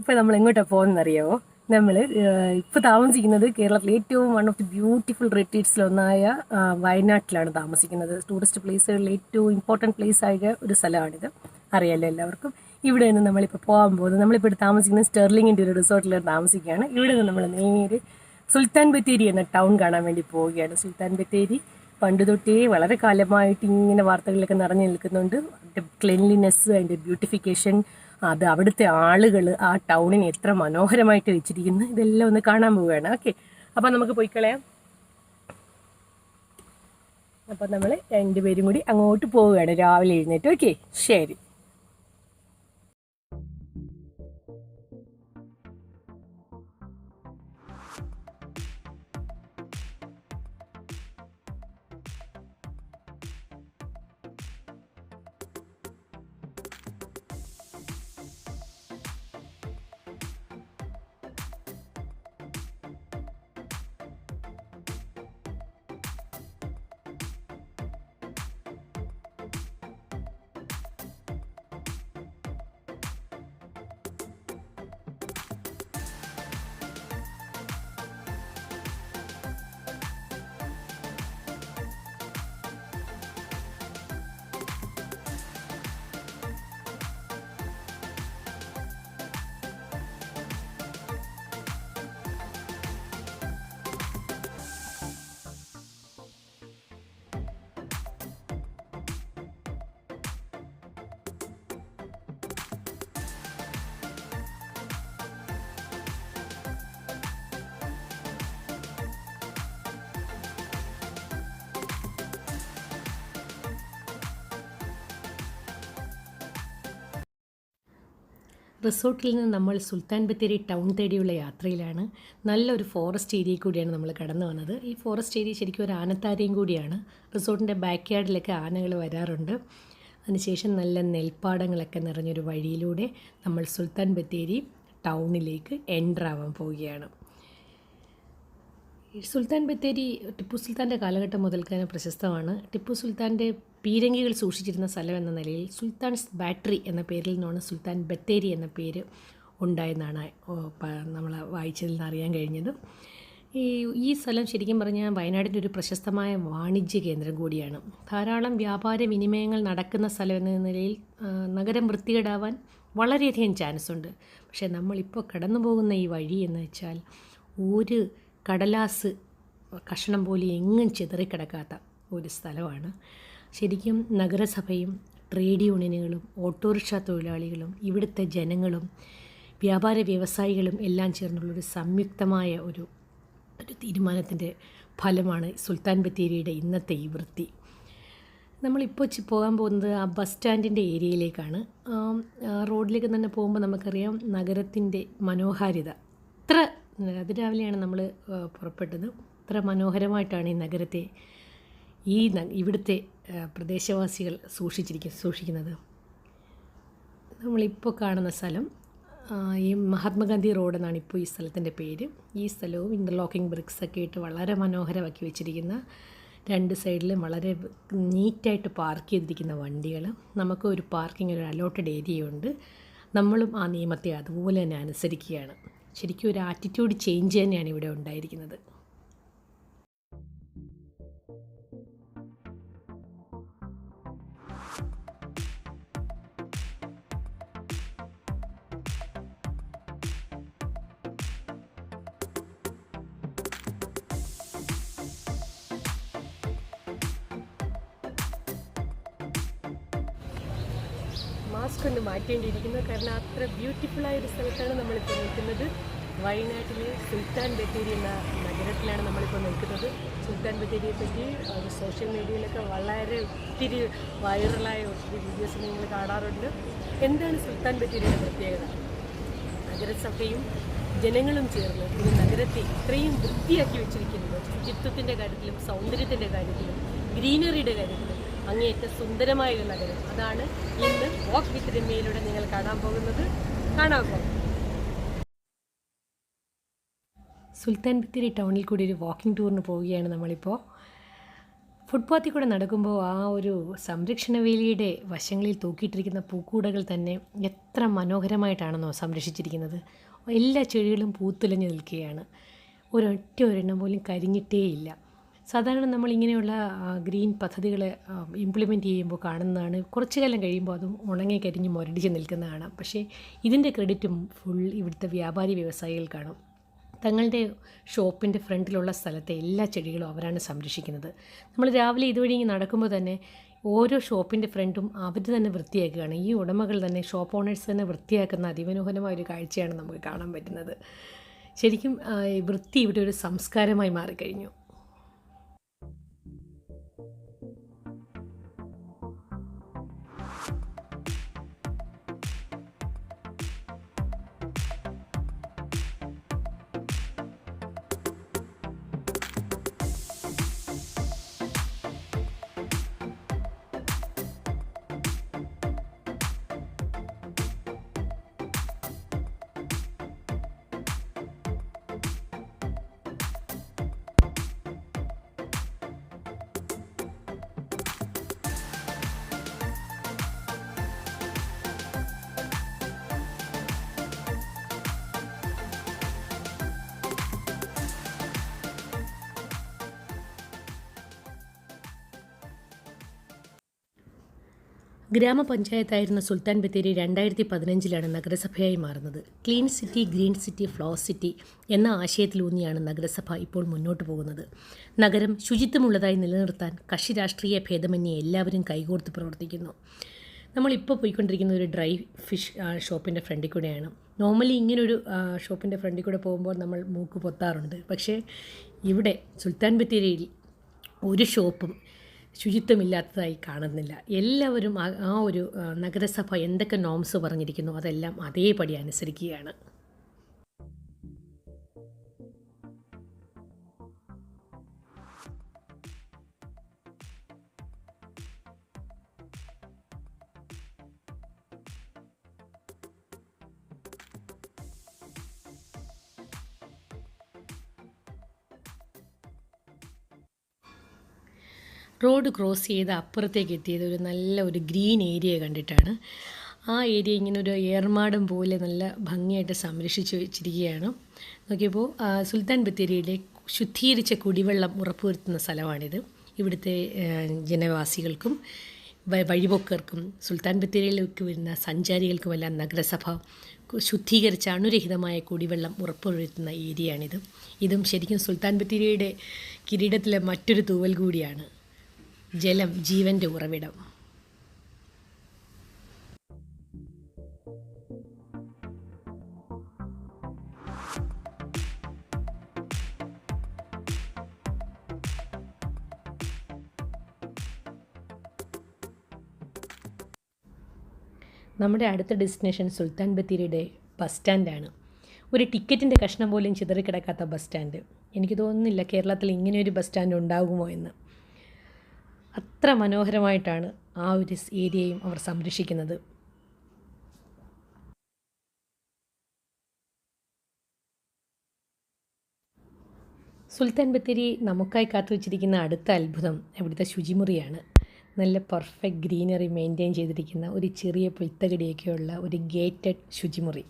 ഇപ്പോൾ നമ്മൾ എങ്ങോട്ടാണ് പോകുന്നറിയാമോ നമ്മൾ ഇപ്പോൾ താമസിക്കുന്നത് കേരളത്തിലെ ഏറ്റവും വൺ ഓഫ് ദി ബ്യൂട്ടിഫുൾ റിട്രീറ്റ്സിലൊന്നായ വയനാട്ടിലാണ് താമസിക്കുന്നത്. ടൂറിസ്റ്റ് പ്ലേസുകളിൽ ഏറ്റവും ഇമ്പോർട്ടന്റ് പ്ലേസ് ആയ ഒരു സ്ഥലമാണിത്. അറിയാലോ എല്ലാവർക്കും? ഇവിടെ നിന്ന് നമ്മളിപ്പോൾ പോകാൻ പോകുന്നത് നമ്മളിപ്പോൾ താമസിക്കുന്നത് സ്റ്റെർലിങ്ങിന്റെ ഒരു റിസോർട്ടിൽ താമസിക്കുകയാണ്. ഇവിടെ നിന്ന് നമ്മൾ നേരെ സുൽത്താൻ ബത്തേരി എന്ന ടൗൺ കാണാൻ വേണ്ടി പോവുകയാണ്. സുൽത്താൻ ബത്തേരി പണ്ട് തൊട്ടേ വളരെ കാലമായിട്ട് ഇങ്ങനെ വാർത്തകളിലൊക്കെ നിറഞ്ഞു നിൽക്കുന്നുണ്ട്. അതിന്റെ ക്ലെൻലിനെസ് അതിന്റെ ബ്യൂട്ടിഫിക്കേഷൻ അത് അവിടുത്തെ ആളുകൾ ആ ടൗണിനെ എത്ര മനോഹരമായിട്ട് വെച്ചിരിക്കുന്നു. ഇതെല്ലാം ഒന്ന് കാണാൻ പോവുകയാണ്. ഓക്കെ. അപ്പം നമുക്ക് പോയി കളയാം. അപ്പം നമ്മൾ രണ്ടുപേരും കൂടി അങ്ങോട്ട് പോവുകയാണ്. രാവിലെ എഴുന്നേറ്റ്. ഓക്കെ. ശരി. റിസോർട്ടിൽ നിന്ന് നമ്മൾ സുൽത്താൻ ബത്തേരി ടൗൺ തേടിയുള്ള യാത്രയിലാണ്. നല്ലൊരു ഫോറസ്റ്റ് ഏരിയ കൂടിയാണ് നമ്മൾ കടന്നു വന്നത്. ഈ ഫോറസ്റ്റ് ഏരിയ ശരിക്കും ഒരു ആനത്താരയും കൂടിയാണ്. റിസോർട്ടിന്റെ ബാക്ക് യാർഡിലൊക്കെ ആനകൾ വരാറുണ്ട്. അതിനുശേഷം നല്ല നെൽപ്പാടങ്ങളൊക്കെ നിറഞ്ഞൊരു വഴിയിലൂടെ നമ്മൾ സുൽത്താൻ ബത്തേരി ടൗണിലേക്ക് എന്റർ ആവാൻ പോവുകയാണ്. സുൽത്താൻ ബത്തേരി ടിപ്പു സുൽത്താന്റെ കാലഘട്ടം മുതൽക്ക് പ്രശസ്തമാണ്. ടിപ്പു സുൽത്താന്റെ പീരങ്കികൾ സൂക്ഷിച്ചിരുന്ന സ്ഥലം എന്ന നിലയിൽ സുൽത്താൻസ് ബാറ്ററി എന്ന പേരിൽ നിന്നാണ് സുൽത്താൻ ബത്തേരി എന്ന പേര് ഉണ്ടായെന്നാണ് നമ്മൾ വായിച്ചതിൽ നിന്ന് അറിയാൻ കഴിഞ്ഞത്. ഈ ഈ സ്ഥലം ശരിക്കും പറഞ്ഞാൽ വയനാടിന്റെ ഒരു പ്രശസ്തമായ വാണിജ്യ കേന്ദ്രം കൂടിയാണ്. ധാരാളം വ്യാപാര വിനിമയങ്ങൾ നടക്കുന്ന സ്ഥലം എന്ന നിലയിൽ നഗരം വൃത്തികേടാവാൻ വളരെയധികം ചാൻസ് ഉണ്ട്. പക്ഷേ നമ്മളിപ്പോൾ കടന്നു പോകുന്ന ഈ വഴി എന്ന് വെച്ചാൽ ഒരു കടലാസ് കഷണം പോലെ എങ്ങും ചിതറിക്കിടക്കാത്ത ഒരു സ്ഥലമാണ്. ശരിക്കും നഗരസഭയും ട്രേഡ് യൂണിയനുകളും ഓട്ടോറിക്ഷ തൊഴിലാളികളും ഇവിടുത്തെ ജനങ്ങളും വ്യാപാര വ്യവസായികളും എല്ലാം ചേർന്നുള്ളൊരു സംയുക്തമായ ഒരു ഒരു തീരുമാനത്തിന്റെ ഫലമാണ് സുൽത്താൻ ബത്തേരിയുടെ ഇന്നത്തെ ഈ വൃത്തി. നമ്മളിപ്പോൾ പോകാൻ പോകുന്നത് ആ ബസ് സ്റ്റാൻഡിന്റെ ഏരിയയിലേക്കാണ്. റോഡിലേക്ക് തന്നെ പോകുമ്പോൾ നമുക്കറിയാം നഗരത്തിന്റെ മനോഹാരിത. ഇത്ര അതിരാവിലെയാണ് നമ്മൾ പുറപ്പെട്ടത്. ഇത്ര മനോഹരമായിട്ടാണ് ഈ നഗരത്തെ ഈ ഇവിടുത്തെ പ്രദേശവാസികൾ സൂക്ഷിച്ചിരിക്കും സൂക്ഷിക്കുന്നത്. നമ്മളിപ്പോൾ കാണുന്ന സ്ഥലം ഈ മഹാത്മാഗാന്ധി റോഡ് എന്നാണ് ഇപ്പോൾ ഈ സ്ഥലത്തിന്റെ പേര്. ഈ സ്ഥലവും ഇന്റർലോക്കിംഗ് ബ്രിക്സ് ഒക്കെ ഇട്ട് വളരെ മനോഹരമാക്കി വെച്ചിരിക്കുന്ന രണ്ട് സൈഡിലും വളരെ നീറ്റായിട്ട് പാർക്ക് ചെയ്തിരിക്കുന്ന വണ്ടികൾ നമുക്ക് ഒരു പാർക്കിംഗ് ഒരു അലോട്ടഡ് ഏരിയ ഉണ്ട്. നമ്മളും ആ നിയമത്തെ അതുപോലെ തന്നെ അനുസരിക്കുകയാണ്. ശരിക്കും ഒരു ആറ്റിറ്റ്യൂഡ് ചേഞ്ച് തന്നെയാണ് ഇവിടെ ഉണ്ടായിരിക്കുന്നത്. മാസ്ക് ഒന്ന് മാറ്റേണ്ടിയിരിക്കുന്നു കാരണം അത്ര ബ്യൂട്ടിഫുൾ ആയ ഒരു സ്ഥലത്താണ് നമ്മളിപ്പോൾ നിൽക്കുന്നത്. വയനാട്ടിലെ സുൽത്താൻ ബത്തേരി എന്ന നഗരത്തിലാണ് നമ്മളിപ്പോൾ നിൽക്കുന്നത്. സുൽത്താൻ ബത്തേരിയെ പറ്റി സോഷ്യൽ മീഡിയയിലൊക്കെ വളരെ ഒത്തിരി വൈറലായ ഒത്തിരി വീഡിയോസ് നിങ്ങൾ കാണാറുണ്ട്. എന്താണ് സുൽത്താൻ ബത്തേരിയുടെ പ്രത്യേകത? നഗരസഭയും ജനങ്ങളും ചേർന്ന് ഒരു നഗരത്തെ ഇത്രയും വൃത്തിയാക്കി വെച്ചിരിക്കുന്നത് ശുചിത്വത്തിന്റെ കാര്യത്തിലും സൗന്ദര്യത്തിന്റെ കാര്യത്തിലും ഗ്രീനറിയുടെ കാര്യത്തിലും. അങ്ങേയറ്റ സുന്ദരമായ ഒരു നഗരം. അതാണ് ഇന്ന് വാക്ക് വിത്ത് രമ്യയിലൂടെ നിങ്ങൾ കാണാൻ പോകുന്നത്. കാണാൻ പോകും സുൽത്താൻ ബത്തേരി ടൗണിൽ കൂടി ഒരു വാക്കിംഗ് ടൂറിന് പോവുകയാണ് നമ്മളിപ്പോൾ ഫുട്പാത്തിൽ കൂടെ നടക്കുമ്പോൾ ആ ഒരു സംരക്ഷണ വേലിയുടെ വശങ്ങളിൽ തൂക്കിയിട്ടിരിക്കുന്ന പൂക്കൂടകൾ തന്നെ എത്ര മനോഹരമായിട്ടാണെന്നോ സംരക്ഷിച്ചിരിക്കുന്നത്. എല്ലാ ചെടികളും പൂത്തുലഞ്ഞു നിൽക്കുകയാണ്. ഒരൊറ്റ ഒരെണ്ണം പോലും കരിഞ്ഞിട്ടേയില്ല. സാധാരണ നമ്മൾ ഇങ്ങനെയുള്ള ഗ്രീൻ പദ്ധതികൾ ഇംപ്ലിമെന്റ് ചെയ്യുമ്പോൾ കാണുന്നതാണ്. കുറച്ച് കാലം കഴിയുമ്പോൾ അതും ഉണങ്ങി കരിഞ്ഞ് മുരടിച്ച് നിൽക്കുന്നതാണ് പക്ഷേ ഇതിന്റെ ക്രെഡിറ്റും ഫുൾ ഇവിടുത്തെ വ്യാപാരി വ്യവസായികൾക്കാണ് തങ്ങളുടെ ഷോപ്പിന്റെ ഫ്രണ്ടിലുള്ള സ്ഥലത്തെ എല്ലാ ചെടികളും അവരാണ് സംരക്ഷിക്കുന്നത്. നമ്മൾ രാവിലെ ഇതുവഴി നടക്കുമ്പോൾ തന്നെ ഓരോ ഷോപ്പിന്റെ ഫ്രണ്ടും അവർ തന്നെ വൃത്തിയാക്കുകയാണ്. ഈ ഉടമകൾ തന്നെ ഷോപ്പ് ഓണേഴ്സ് തന്നെ വൃത്തിയാക്കുന്ന അതിമനോഹരമായ ഒരു കാഴ്ചയാണ് നമുക്ക് കാണാൻ പറ്റുന്നത്. ശരിക്കും വൃത്തി ഇവിടെ ഒരു സംസ്കാരമായി മാറിക്കഴിഞ്ഞു. ഗ്രാമപഞ്ചായത്തായിരുന്ന സുൽത്താൻ ബത്തേരി രണ്ടായിരത്തി പതിനഞ്ചിലാണ് നഗരസഭയായി മാറുന്നത്. Clean city green city flow city എന്ന ആശയത്തിലൂന്നിയാണ് നഗരസഭ ഇപ്പോൾ മുന്നോട്ട് പോകുന്നത്. നഗരം ശുചിത്വമുള്ളതായി നിലനിർത്താൻ കക്ഷി രാഷ്ട്രീയ ഭേദമന്യേ എല്ലാവരും കൈകോർത്ത് പ്രവർത്തിക്കുന്നു. നമ്മളിപ്പോൾ പോയിക്കൊണ്ടിരിക്കുന്ന ഒരു ഡ്രൈ ഫിഷ് ഷോപ്പിന്റെ ഫ്രണ്ടിൽ കൂടെയാണ്. നോർമലി ഇങ്ങനൊരു ഷോപ്പിന്റെ ഫ്രണ്ടിൽ കൂടെ പോകുമ്പോൾ നമ്മൾ മൂക്ക് പൊത്താറുണ്ട്. പക്ഷേ ഇവിടെ സുൽത്താൻ ബത്തേരിയിൽ ഒരു ഷോപ്പും ശുചിത്വമില്ലാത്തതായി കാണുന്നില്ല. എല്ലാവരും ആ ഒരു നഗരസഭ എന്തൊക്കെ നോംസ് പറഞ്ഞിരിക്കുന്നു അതെല്ലാം അതേപടി അനുസരിക്കുകയാണ്. റോഡ് ക്രോസ് ചെയ്ത് അപ്പുറത്തേക്ക് എത്തിയത് ഒരു നല്ല ഒരു ഗ്രീൻ ഏരിയ കണ്ടിട്ടാണ്. ആ ഏരിയ ഇങ്ങനെ ഒരു ഏർമാടം പോലെ നല്ല ഭംഗിയായിട്ട് സംരക്ഷിച്ച് വെച്ചിരിക്കുകയാണ്. നോക്കിയപ്പോൾ സുൽത്താൻ ബത്തേരിയിലെ ശുദ്ധീകരിച്ച കുടിവെള്ളം ഉറപ്പുവരുത്തുന്ന സ്ഥലമാണിത്. ഇവിടുത്തെ ജനവാസികൾക്കും വഴിപൊക്കർക്കും സുൽത്താൻ ബത്തേരിയിലേക്ക് വരുന്ന സഞ്ചാരികൾക്കുമെല്ലാം നഗരസഭ ശുദ്ധീകരിച്ച അണുരഹിതമായ കുടിവെള്ളം ഉറപ്പുവരുത്തുന്ന ഏരിയയാണിത്. ഇതും ശരിക്കും സുൽത്താൻ ബത്തേരിയുടെ കിരീടത്തിലെ മറ്റൊരു തൂവൽ കൂടിയാണ്. ജലം ജീവന്റെ ഉറവിടം. നമ്മുടെ അടുത്ത ഡെസ്റ്റിനേഷൻ സുൽത്താൻ ബത്തേരിയുടെ ബസ് സ്റ്റാൻഡാണ് ഒരു ടിക്കറ്റിന്റെ കഷ്ണം പോലും ചിതറിക്കിടക്കാത്ത ബസ് സ്റ്റാൻഡ് എനിക്ക് തോന്നുന്നില്ല കേരളത്തിൽ ഇങ്ങനെ ഒരു ബസ് സ്റ്റാൻഡ് ഉണ്ടാകുമോ എന്ന്. അത്ര മനോഹരമായിട്ടാണ് ആ ഒരു ഏരിയയും അവർ സംരക്ഷിക്കുന്നത്. സുൽത്താൻ ബത്തേരി നമുക്കായി കാത്തു വച്ചിരിക്കുന്ന അടുത്ത അത്ഭുതം ഇവിടുത്തെ ശുചിമുറിയാണ്. നല്ല പെർഫെക്റ്റ് ഗ്രീനറി മെയിന്റെയിൻ ചെയ്തിരിക്കുന്ന ഒരു ചെറിയ പുൽത്തകടിയൊക്കെയുള്ള ഒരു ഗേറ്റഡ് ശുചിമുറി.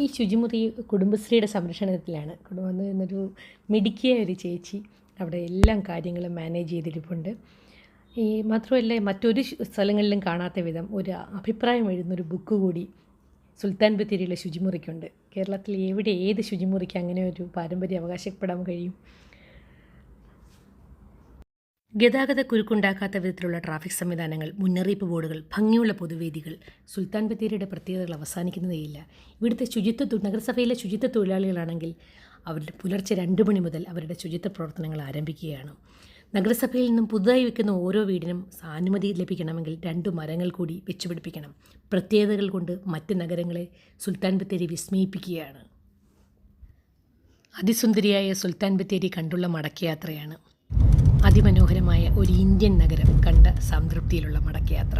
ഈ ശുചിമുറി കുടുംബശ്രീയുടെ സംരക്ഷണത്തിലാണ്. കുടുംബം എന്നൊരു മിടുക്കിയ ഒരു ചേച്ചി അവിടെ എല്ലാം കാര്യങ്ങളും മാനേജ് ചെയ്തിരിപ്പുണ്ട്. ഈ മാത്രമല്ല മറ്റൊരു സ്ഥലങ്ങളിലും കാണാത്ത വിധം ഒരു അഭിപ്രായം എഴുതുന്നൊരു ബുക്ക് കൂടി സുൽത്താൻ ബത്തേരിയിലെ ശുചിമുറിക്കുണ്ട്. കേരളത്തിൽ എവിടെ ഏത് ശുചിമുറിക്ക് അങ്ങനെ ഒരു പാരമ്പര്യം അവകാശപ്പെടാൻ കഴിയും? ഗതാഗത കുരുക്കുണ്ടാക്കാത്ത വിധത്തിലുള്ള ട്രാഫിക് സംവിധാനങ്ങൾ മുന്നറിയിപ്പ് ബോർഡുകൾ ഭംഗിയുള്ള പൊതുവേദികൾ സുൽത്താൻ ബത്തേരിയുടെ പ്രത്യേകതകൾ അവസാനിക്കുന്നതേയില്ല. ഇവിടുത്തെ ശുചിത്വ നഗരസഭയിലെ ശുചിത്വ തൊഴിലാളികളാണെങ്കിൽ അവർ പുലർച്ചെ രണ്ട് മണി മുതൽ അവരുടെ ശുചിത്വ പ്രവർത്തനങ്ങൾ ആരംഭിക്കുകയാണ്. നഗരസഭയിൽ നിന്നും പുതുതായി വെക്കുന്ന ഓരോ വീടിനും അനുമതി ലഭിക്കണമെങ്കിൽ രണ്ട് മരങ്ങൾ കൂടി വെച്ചുപിടിപ്പിക്കണം. പ്രത്യേകതകൾ കൊണ്ട് മറ്റ് നഗരങ്ങളെ സുൽത്താൻ ബത്തേരി വിസ്മയിപ്പിക്കുകയാണ്. അതിസുന്ദരിയായ സുൽത്താൻ ബത്തേരി കണ്ടുള്ള മടക്കയാത്രയാണ്. അതിമനോഹരമായ ഒരു ഇന്ത്യൻ നഗരം കണ്ട സംതൃപ്തിയിലുള്ള മടക്കയാത്ര.